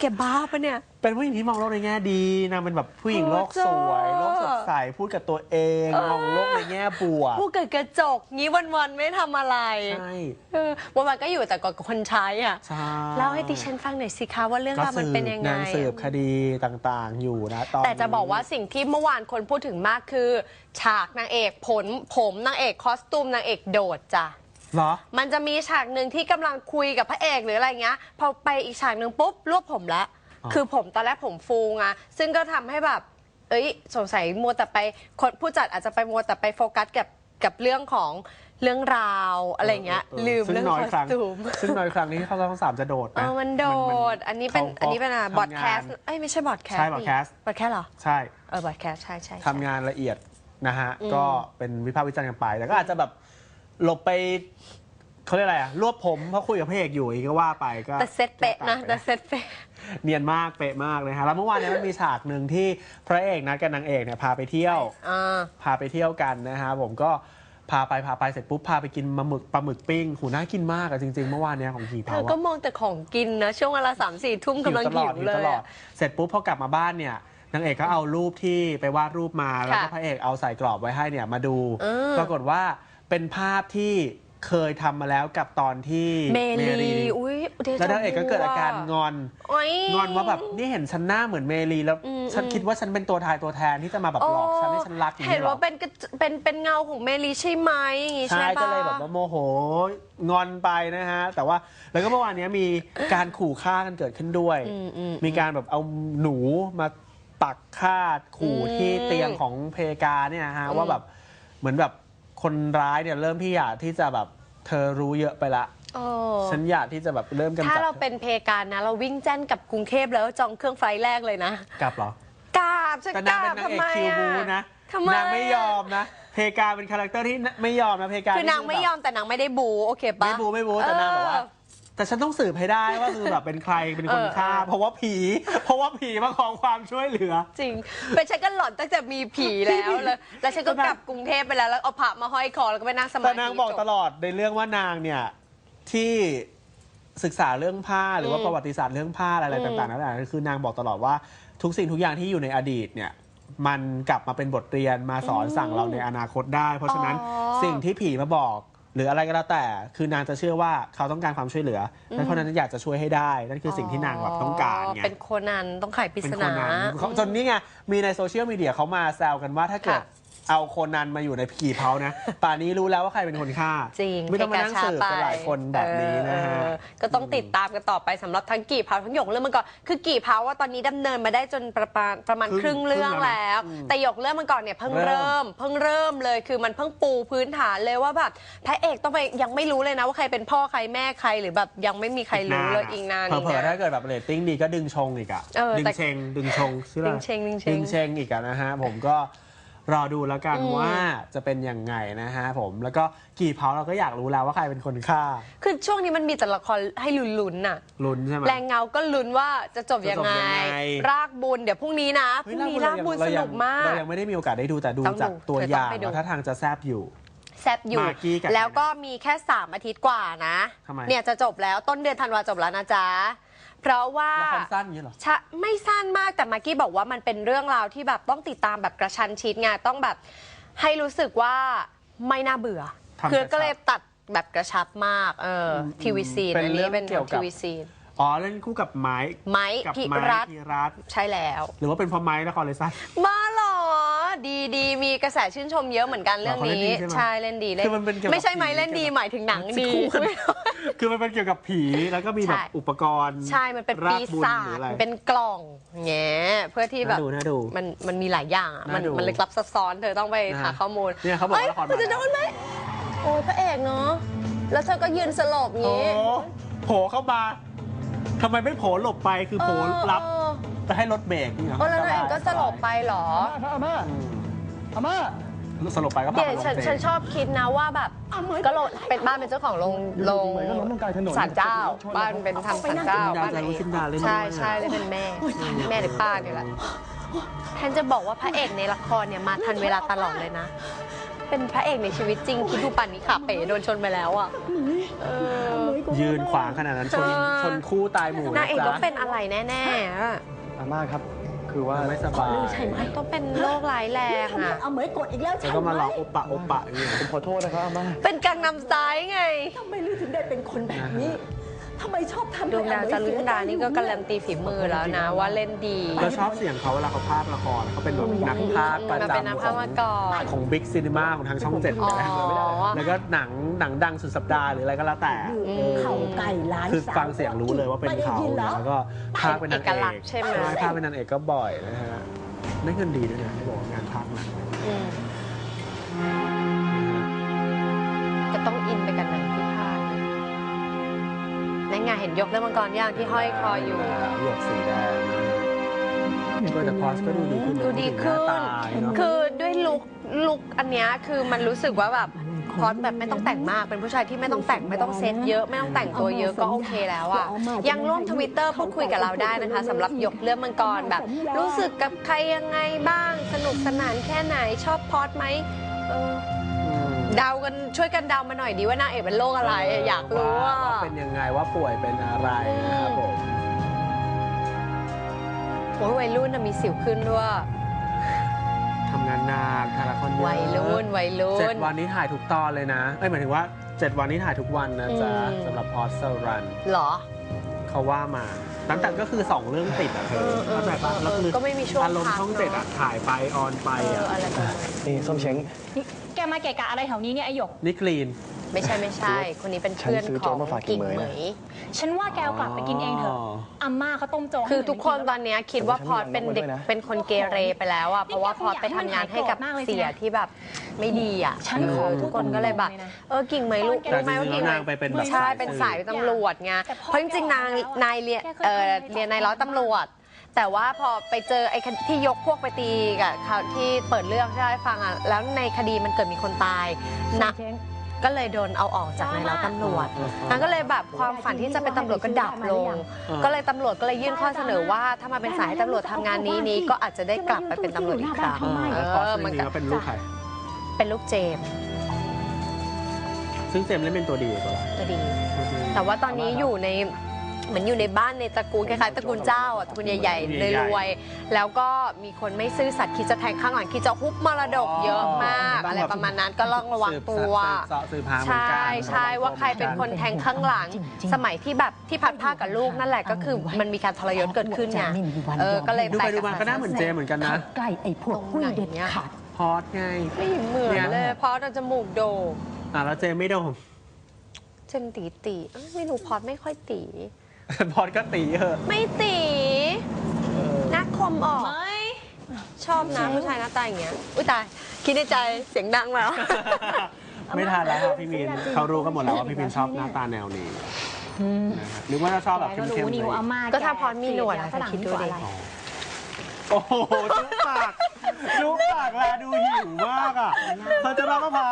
แกบ้าปะเนี่ย เป็นผู้หญิงที่มองโลกในแง่ดีนางเป็นแบบผู้หญิงโลกสวยโอ้โลเจ้ากสดใสพูดกับตัวเองมองโลกในแง่บวกพูดเกิดกระจกงี้วันๆไม่ทำอะไรใช่เออวันๆก็อยู่แต่กับคนใช้อะใช่เล่าให้ดิฉันฟังหน่อยสิคะว่าเรื่องก็ราวมันสืบเป็นยังไงนางสืบคดีต่างๆ อยู่นะตอนแต่จะบอกนี้ว่าสิ่งที่เมื่อวานคนพูดถึงมากคือ ฉากนางเอกผลผมนางเอกคอสตูมนางเอกโดดจ้ะ เหรอ มันจะมีฉากหนึ่งที่กำลังคุยกับพระเอกหรืออะไรเงี้ย พอไปอีกฉากหนึ่งปุ๊บรวบผมแล้วอ๋อ คือผมตอนแรกผมฟูไงซึ่งก็ทำให้แบบ เอ้ยสงสัยมัวแต่ไปคนผู้จัดอาจจะไปมัวแต่ไปโฟกัสกับกับเรื่องของเรื่องราวอะไรเงี้ย ลืมซึ่เรื่องน้อยคอครั้สงตูม ซึ่งน้อยครั้งที่เข้าช่องสามจะโดดเอนะอมันโดด อันนี้เป็น ขาอันนี้เป็นอะทำงานบอดแคสต์เอ้ยไม่ใช่บอดแคสต์ใช่ broadcast บอดแคสต์เหรอ ใช่ เออบอดแคสต์ใช่ใช่ใช่ ทำงานละเอียดนะฮะอืมก็เป็นวิพากษ์วิจารณ์กันไป แต่ก็อาจจะแบบ หลบไปเขาเรียกอะไรอะรวบผมเพราะคุยกับพระเอกอยู่อีกก็ว่าไปก็แต่เซตเป๊ะนะก็แต่ตัดไปเซตเป๊ะ เนียนมากเป๊ะมากเลยฮะแล้วเมื่อวานเนี้มันมีฉากหนึ่งที่พระเอกนัดกับนางเอกเนี่ยพาไปเที่ยว อ่า พาไปเที่ยวกันนะฮะผมก็พาไปพาไปเสร็จปุ๊บพาไปกินปลาหมึกปลาหมึกปิ้งหูน่ากินมากอะจริงๆเมื่อวานเนี้ยของขี่เธเผาออะ ก็มองแต่ของกินนะ ช่วงเวลาสามสี่ทุ่มกำลังตลหิอดวหิวเลตยลอดอะ เสร็จปุ๊บพอกลับมาบ้านเนี่ยนางเอกก็เอารูปที่ไปวาดรูปมาแล้วก็ค่ะพระเอกเอาใส่กรอบไว้ให้เนี่ยมาดู เออปรากฏว่า เป็นภาพที่เคยทำมาแล้วกับตอนที่เมลีอุ้ยเดชแล้วนางเอกก็เกิดอาการงอน โอ๊ย งอนว่าแบบนี่เห็นฉันหน้าเหมือนเมลีแล้ว อืม ฉันอืมคิดว่าฉันเป็นตัวทายตัวแทนที่จะมาแบบหลอกฉันให้ฉันรักอย่างเห็นนี้หรอว่าเป็นกระจเป็นเป็นเงาของเมลีใช่ไหมอย่างงี้ใช่ใช่ปะ ก็เลยแบบว่าโมโหงอนไปนะฮะ แต่ว่าแล้วก็เมื่อวานเนี้ยมีการขู่ฆ่ากันเกิดขึ้นด้วย อืมอืม มีการแบบเอาหนูมาปักฆ่าขู่อืมที่เตียงของเพกาเนี่ยฮะอืมว่าแบบเหมือนแบบ คนร้ายเนี่ยเริ่มที่อยากที่จะแบบเธอรู้เยอะไปละโอ้ฉันอยากที่จะแบบเริ่มกำจัดถ้าเราเป็นเพการนะ เราวิ่งแจ้นกลับกรุงเทพแล้วจองเครื่องไฟล์แรกเลยนะกลับเหรอ กราบจะแต่กนางราเป็บนนางทำเอกไมคิวบูอะนะทำไมนางไม่ยอมนะ เพกาเป็นคาแรคเตอร์ที่ไม่ยอมนะเพกาคือนางไม่ยอมแต่นางไม่ได้บูโอเคปะ ไม่บูไม่บูแต่นางแบบว่า แต่ฉันต้องสืบให้ได้ว่าคือแบบเป็นใครเป็นคนฆ่าเออเออเพราะว่าผี เพราะว่าผีมาขอความช่วยเหลือ จริง เป็นฉันก็หลอนตั้งแต่มีผีแล้วแล้วแล้วฉันก็แต่นางกลับกรุงเทพไปแล้วแล้วเอาผ้ามาห้อยคอแล้วก็ไปนั่งสมาธิแต่นางบอกจตลอดในเรื่องว่านางเนี่ยที่ศึกษาเรื่องผ้าหรือว่าอืมประวัติศาสตร์เรื่องผ้าอะไรอืมต่างๆนั่นแหละคือนางบอกตลอดว่าทุกสิ่งทุกอย่างที่อยู่ในอดีตเนี่ยมันกลับมาเป็นบทเรียนมาสอนสั่งเราในอนาคตได้ เพราะฉะนั้นอ๋อสิ่งที่ผีมาบอก หรืออะไรก็แล้วแต่ คือนางจะเชื่อว่าเขาต้องการความช่วยเหลืออและเพราะฉะนั้นอยากจะช่วยให้ได้ นั่นคือสิ่งที่นางแบบต้องการไงเป็นโคนันต้องไขปริเป็นศโคนานันเขาจนนี่ไงมีในโซเชียลมีเดียเขามาแซวกันว่าถ้าเกิดค่ะเอาโคนันมาอยู่ในผีเผานะ ป่านนี้รู้แล้วว่าใครเป็นคนฆ่าจริงไม่ต้องมานั่งสืบกันหลายคนแบบนี้นะฮะ เออ ก็ต้องติดตามกันต่อไปสำหรับทั้งกี่เผาทั้งหยกเรื่องมันก่อนคือกี่เผาว่าตอนนี้ดำเนินมาได้จนประมาณประมาณครึ่งครึ่งเรื่องครึ่งแล้แล้ววนะอืมแต่หยกเรื่องมันก่อนเนี่ยเพิ่งเริ่เริ่มมเพิ่งเริ่มเลยคือมันเพิ่งปูพื้นฐานเลยว่าแบบพระเอกต้องไปยังไม่รู้เลยนะว่าใครเป็นพ่อใครแม่ใครหรือแบบยังไม่มีใครรู้เลยอีกนานเผลอๆอีกถ้านเกิดแบบเรตติ้งดีก็ดึงชงอีกอะเออดึงแต่เชงดึงชงชื่ออะไรดึงเชงดึงเชงดึงเชงอีกอะนะฮะผมก็ รอดูแล้วกันอืมว่าจะเป็นยังไงนะฮะผมแล้วก็กี่เผาเราก็อยากรู้แล้วว่าใครเป็นคนฆ่า คือช่วงนี้มันมีแต่ละครให้ลุ้นๆน่ะลุ้นใช่ไหมแรงเงาก็ลุ้นว่าจะจบยังไงจะจบยังไงรากบุญเดี๋ยวพรุ่งนี้นะพเฮ้ยรุ่งนี้รากบุญเรสยันุกมากเรายังไม่ได้มีโอกาสได้ดูแต่ดูต้องดูจากตัวเธออต้องย่างไปดูแล้วถ้าทางจะแซบอยู่แซบอยู่มากกี้กับแล้วก็มีแค่ 3 อาทิตย์กว่านะทำไมเนี่ยจะจบแล้วต้นเดือนธันวาจบแล้วนะจ๊ะ เพราะว่าละครสั้นอย่างนี้เหรอ ชะไม่สั้นมากแต่มากกี้บอกว่ามันเป็นเรื่องราวที่แบบต้องติดตามแบบกระชันชิดไงต้องแบบให้รู้สึกว่าไม่น่าเบื่อ ทำคือกระชับก็เลยตัดแบบกระชับมากเอออมทีวีซีนเป็นอันเรื่นี้องเป็นเกี่ยวกับ ทีวีซีนอ๋อเล่นคู่กับไม้ไม้กับพิไม้รัตน์พิรัตน์ใช่แล้ว หรือว่าเป็นเพราะไม้ละครเลยสั้น มาเหรอ ดีดีมีกระแสชื่นชมเยอะเหมือนกันเรื่องเขาเล่นนี้ดีใช่ไหมใช่เล่นดีเล่คือมันเป็นเกี่ยวกับไม่ใช่ไหมผีเล่นดีเกี่ยวกับ หมายถึงหนังดีคู่กันคือมันเป็นเกี่ยวกับผีแล้วก็มีแบบใช่ อุปกรณ์ใช่มันเป็นรปีกบุญศาหรือจอะไรมันเป็นกล่องแง่เพื่อที่แบบน่าดูน่าดูมันมันมีหลายอย่างอะมันน่าดูมันลึกลับซับซ้อนเธอต้องไปนะหาข้อมูลเนี่ยเขาบอกว่าอ้ละครมา มันจะโดนไหมโอ้ยพระเอกเนาะแล้วเธอก็ยืนสลบโอ้งี้โผล่เข้ามาทำไมไม่โผล่หลบไปคือโผล่รับ เออ จะให้รถเบรกนี่เหรอเออแล้วนางเอกก็สลบไปเหรอ อาม่าอืมอาม่าสลบไปก็พาเดี๋ยวไปลงฉันเบรฉันกชอบคิดนะว่าแบบก็โลเป็นบ้านเป็นเจ้าของโรงโรงเหมือนกับล้มลงกลางถนนศาลเจ้า บ้านเป็นทำศาลเจ้าจินดาบ้านจารุเอจินดาเล่นใช่ด้วยใช่เลยเป็นแม่ แม่หรือป้าเนี่ยแหละแทนจะบอกว่าพระเอกในละครเนี่ยมาทันเวลาตลอดเลยนะ เป็นพระเอกในชีวิตจริงคิดดูป่านนี้ขาเป๋โดนชนไปแล้วอะเออยืนขวางขนาดนั้นชนเออชนคู่ตายหมู่นางเอกต้องจ๊ะเป็นอะไรแน่ๆอะ อาม่าครับ คือว่าไม่สบายใช่ไหมต้องเป็นโรคร้ายแรงทำไมอะเอาเหมยกดอีกแล้วแล้วใช่ก็ไหมมาหลอกโอปะโอปะอย่างเงี้ยผมขอโทษนะครับอาม่าเป็นกังนำซ้ายไงทำไมลือถึงได้เป็นคนแบบนี้ ทำไมชอบทำดวงดาวจารุนดานี่ก็การันตีฝีมือแล้วนะว่าเล่นดีเราชอบเสียงเขาเวลาเขาพากย์ละครเขาเป็นแบบนักพากย์ประมาเป็นนักจำขพาอกงมาก่อน ของบิ๊กซีนีมาของทางช่องเจ็ดอ๋อเลยนะแล้วก็หนังหนังดังสุดสัปดาห์หรืออะไรก็แล้วแต่ เข่าไก่หลานคือสาวฟังเสียงรู้เลยว่าเป็นเขาไม่ได้ยินเหรอแล้วก็พากย์เป็นนางเอกเอลักกษณ์ใช่ไหม พากย์เป็นนางเอกก็บ่อยนะฮะได้เงินดีด้วยนะ ห็นยกเรื่องมังกรย่างที่ห้อยคออยู่หยวกสีแดงนะฮะก็แต่พอสก็ดูดีขึ้นนะดูดีขึ้นหน้าตาเนอะคือด้วยลุคลุคอันเนี้ยคือมันรู้สึกว่าแบบพอสแบบไม่ต้องแต่งมาก เป็นผู้ชายที่ไม่ต้องแต่งไม่ต้องเซตเยอะ ไม่ต้องแต่งตัวเยอะก็โอเคแล้วอะยังร่วมทวิตเตอร์พูดคุยกับเราได้นะคะสำหรับยกเรื่องมังกรแบบ รู้สึกกับใครยังไงบ้าง สนุกสนานแค่ไหนชอบพอสไหมเอออืม เดากันช่วยกันเดามาหน่อยดีว่านางเอกเป็นโรคอะไรอะอยากรู้ว่า ว่าเป็นยังไงว่าป่วยเป็นอะไรนะครับผมโอ้ยวัยรุ่นน่ะมีสิวขึ้นด้วย ทำงานหนักถ่ายละครเยอะวัยรุ่นวัยรุ่เจ็ดนวันนี้ถ่ายทุกตอนเลยนะเอ้ยหมายถึงว่าเจ็ดวันนี้ถ่ายทุกวันนะจ๊ะอืม สำหรับพอสเซอร์รันเหรอ เขาว่ามา ตั้งแต่ก็คือ 2 เรื่องติดอะเธอเออเออเข้าใจปะแล้วคือก็ไม่มีช่วงอารมณ์พักช่องเนอะเจ็ดอะถ่ายไปออนไปเอออะอะไรประมาณนี่ส้มเช้ง นี่แกมาเกะกะอะไรแถวนี้เนี่ยไอหยกนี่คลีน ไม่ใช่ไม่ใช่ คนนี้เป็นเพื่อนฉันซื้อขโจ๊อกงมาฝากกิ่กิ่งงเหเหมมยยฉันว่าแกเอากลับไปกินเองเถอะอาม่าเขาต้มโจ๊กคือทุกคนตอนให้เนี้ยคิดว่าพอร์ตเป็นเด็กด้วยนะเป็นคนเกเรไปแล้วอะเพราะว่าพอร์ตไปทำงานให้กับเสียที่แบบไม่ดีอะฉันขอเออพูทุดกคนก็เลยแบบตรงๆนะเออกิ่งเหมยลูกตอนแกรู้ไหมว่ากิ่งเหมนายงไปเป็นแบบ ใช่เป็นสายตำรวจไงแต่พ่อเพราะจริงๆนางแกบอกแล้วอะนายเรียนแกเคยเออทำอะไรเรียนนายร้อยตำรวจ แต่ว่าพอไปเจอไอ้คดีที่ยกพวกไปตีกับเขาที่เปิดเรื่องที่เล่าให้ฟังอะแล้วในคดีมันเกิดมีคนตายนะ ก็เลยโดนเอาออกจากนายร้อยตำรวจนางก็เลยแบบความฝันที่จะเป็นตำรวจก็ดับลงเออก็เลยตำรวจก็เลยยื่นข้อเสนอว่า ถ้ามาเป็นสายให้ตำรวจทำงานนี้นี้ก็อาจจะได้กลับไปเป็นตำรวจอีกครั้งเออเอแล้วพอสอจมันริงก็ๆก็เป็นลูกใครเป็นลูกเจมส์ซึ่งเจมส์เล่นเป็นตัวดีตัวร้ายก็ดี แต่ว่าตอนนี้อยู่ใน เหมือนอยู่ในบ้านในตระกูลคล้ายๆตระกูลเจ้าอะตระกูลใหญ่ๆเลยรวยๆแล้วก็มีคนไม่ซื่อสัตย์คิดจะแทงข้างหลังคิดจะฮุบมรดกเยอะมากอะไรประมาณนั้นก็ต้องระวังตัวสืบเสาะสืบหาเหมือนใช่กันใช่ว่าใครเป็นคนแทงข้างหลังจริงๆสมัยที่แบบที่พัดผ้ากับลูกนั่นแหละก็คือมันมีการทรยศเกิดขึ้นไงเออก็เลยดูแปลไปกดูมาก็น่าเหมือนเจมส์เหมือนกันนะใกล้ไอ้พวกกุ้ยเด็ดขาดพอสไงไม่เหมือนเลยเพราะเราจมูกโด่งอะแล้วเจมส์ไม่โดนเจนตีตีเอ้ยไม่รู้พอดไม่ค่อยตี พอสก็ตีเหอะไม่ตีหน้าคมออก ไม่ชอบนะผู้ชายหน้าตาอย่างเงี้ย อุ้ยตาย คิดในใจเสียงดังแล้ว ไม่ทันแล้วครับพี่มินเขารู้กันหมดแล้วว่าพี่มินชอบหน้าตาแนวนี้นะฮะหรือว่าจะชอบแบบแกก็เข้มรู้ๆนี่เลยว่าอาม่าก็ถ้าพรมีหนวดแกอะฝรั่งคิดดูกว่าดิอะไรโอ้โหจุ๊บปากจุ๊บปากแลดูหิวมากอะเธอจะรับประพา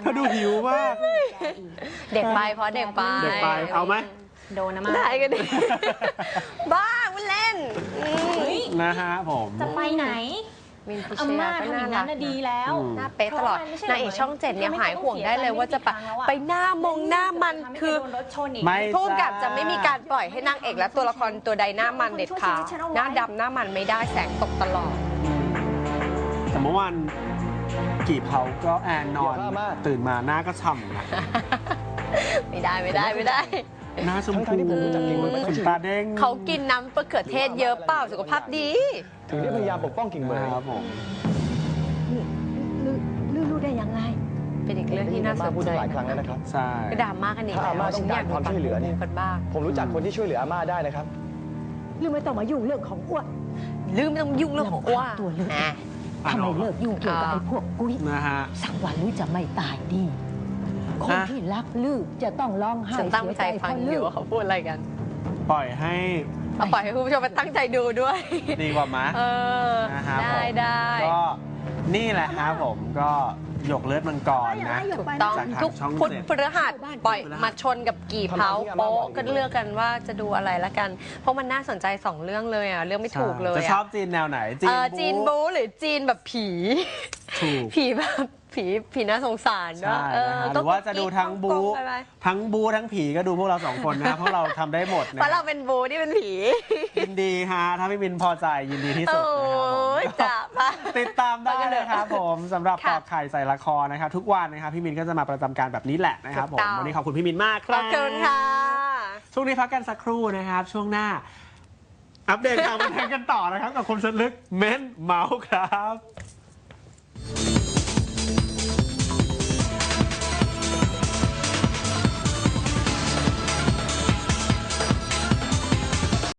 เธอดูหิวมาก เด็กไปเพราะเด็กไป เด็กไปเอาไหม โดนอาม่าได้ก็ดี บ้ามันเล่นอืมนะฮะผมจะไปไหนมินพิชอาม่ายาก็ทำอน่าย่างรันั้กนน่ะดีแล้วอืมหน้าเป๊ะตลอดเพราะมันไม่ใช่นางเอกช่องเจ็ดเนี่ยไม่หายห่วงได้เลยว่าจะไปไม่ต้องเสียใจไปหน้ามงหน้ามันคือทำให้แกโดนรถชนอีก ไม่ผู้กำกับจะไม่มีการปล่อยให้นางเอกและตัวละครตัวใดหน้ามันเด็ดขาดหน้าดำหน้ามันไม่ได้แสงตกตลอด แต่เมื่อวานกี่เผาก็แอนนอน เดี๋ยวพามาตื่นมาหน้าก็ฉ่ำนะ ไม่ได้ไม่ได้ไม่ได้ หน้าชมทั้พูงๆที่ผมรู้จักกิ่งเหมยมาทั้ขงนชีวิตตาเด้งเขากินน้ำมะเขือเทศเยอะเปล่าสุขภาพดี ถึงได้พยายามปกป้องกิ่งเหมยนะครับผมนี่ลือลือรู้ได้ยังไง เป็นอีกเรื่องที่น่าสนพูดใจตั้งหลายครั้งแล้วนะครับ ใช่ก็ดราม่ากันอีกถ้าแล้วอาม่าต้องการความช่วยเหลือเนี่ย กันบ้าง ผมรู้จักคนที่ช่วยเหลืออาม่าได้นะครับลือไม่ต้องมายุ่งเรื่องของอ้วนลืมไม่ต้องยุ่งเรื่องของอ้วลำพังตัวลืมอะอ่านทำไมออกเลิกยุ่งเกี่ยวกับอ่าไอ้พวกกุ้ยนะฮะสักวันลือจะไม่ตายดี คนอะที่รักลือจะต้องร้องไห้ฉันตั้งเสียใจใจเพฟังราะอลืยู่อว่าเขาพูดอะไรกันปล่อยให้เอาปล่อยให้คุณผู้ชมไปตั้งใจดูด้วย ดีกว่าไหมเออ นะครับได้ผมได้ ก็นี่แหละครับผมก็หยกเลือดมังกรนะ ถูกต้องจากทางทุกช่องพุธเจ็ดพฤหัสปล่อยมาชนกับกี่เผาทำไมที่อาม่าโป๊ะบอกก็เลือกกันว่าจะดูอะไรละกัน เพราะมันน่าสนใจสองเรื่องเลยอะ เรื่องไม่ถูกเลยจะอะชอบจีนแนวไหนเออจีนบู๊หรือจีนแบบผี ถูก ผีแบบ ผีผีน่าสงสารเนอะใช่เอนะอฮะหก็รือว่าจะดูทั้งบูก๊กๆไปๆทั้งบูทั้งผีก็ดูพวกเราสองคนนะเพราะเราทำได้หมดนะเพราะเราเป็นบูนี่เป็นผียินดีฮะถ้าพี่มินพอใจยินดีที่สุดโอ้นะครับผมยจ้าปะ ติดตามได้นะครับผมสำหรับค่ะตอกไข่ใส่ละครนะครับ ทุกวันนะครับพี่มินก็จะมาประจำการแบบนี้แหละนะครับผถูกมต้อง วันนี้ขอบคุณพี่มินมากคขรัอบบคุณค่ะ ช่วงนี้พักกันสักครู่นะครับ ช่วงหน้า อัปเดตข่าวบันเทิงกันต่อนะครับกับคมชนลึกเม้นเมาส์ครับ